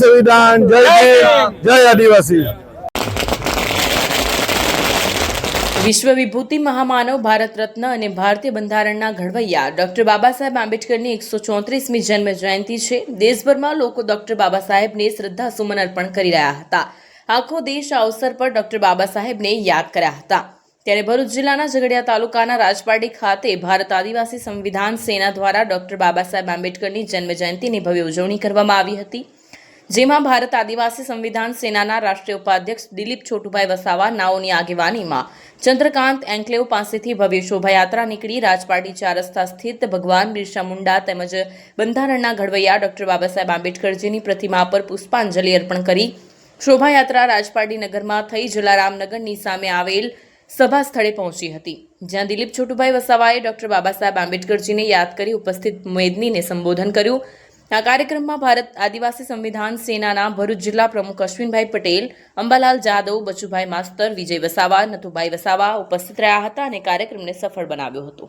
સંવિધાન જય જય આદિવાસી. વિશ્વ વિભૂતિ મહામાનવ ભારત રત્ન અને ભારતીય બંધારણના ઘડવૈયા ડોક્ટર બાબા સાહેબ આંબેડકરની એકસો ચોત્રીસમી જન્મ જયંતિ છે. દેશભરમાં લોકો ડોક્ટર બાબા સાહેબને શ્રદ્ધા સુમન અર્પણ કરી રહ્યા હતા. આખો દેશ આ અવસર પર ડોક્ટર બાબા સાહેબને યાદ કર્યા હતા. ત્યારે ભરૂચ જિલ્લાના ઝઘડિયા તાલુકાના રાજપાડી ખાતે ભારત આદિવાસી સંવિધાન સેના દ્વારા ડોક્ટર બાબા સાહેબ આંબેડકરની જન્મ જયંતિની ભવ્ય ઉજવણી કરવામાં આવી હતી. જેમાં ભારત આદિવાસી સંવિધાન સેનાના રાષ્ટ્રીય ઉપાધ્યક્ષ દિલીપ છોટુભાઈ વસાવા નાઓની આગેવાનીમાં ચંદ્રકાંત એન્કલેવ પાસેથી ભવ્ય શોભાયાત્રા નીકળી. રાજપાટી ચાર રસ્તા સ્થિત ભગવાન બિરસા મુંડા તેમજ બંધારણના ઘડવૈયા ડોક્ટર બાબાસાહેબ આંબેડકરજીની પ્રતિમા પર પુષ્પાંજલિ અર્પણ કરી. શોભાયાત્રા રાજપાટી નગરમાં થઈ જલારામનગરની સામે આવેલ સભા સ્થળે પહોંચી હતી. જ્યાં દિલીપ છોટુભાઈ વસાવાએ ડોક્ટર બાબા સાહેબ આંબેડકરજીને યાદ કરી ઉપસ્થિત મેદનીને સંબોધન કર્યું. આ કાર્યક્રમમાં ભારત આદિવાસી સંવિધાન સેનાના ભરૂચ જિલ્લા પ્રમુખ અશ્વિનભાઈ પટેલ, અંબાલાલ જાદવ, બચુભાઈ માસ્તર, વિજય વસાવા, નથુભાઈ વસાવા ઉપસ્થિત રહ્યા હતા અને કાર્યક્રમને સફળ બનાવ્યો હતો.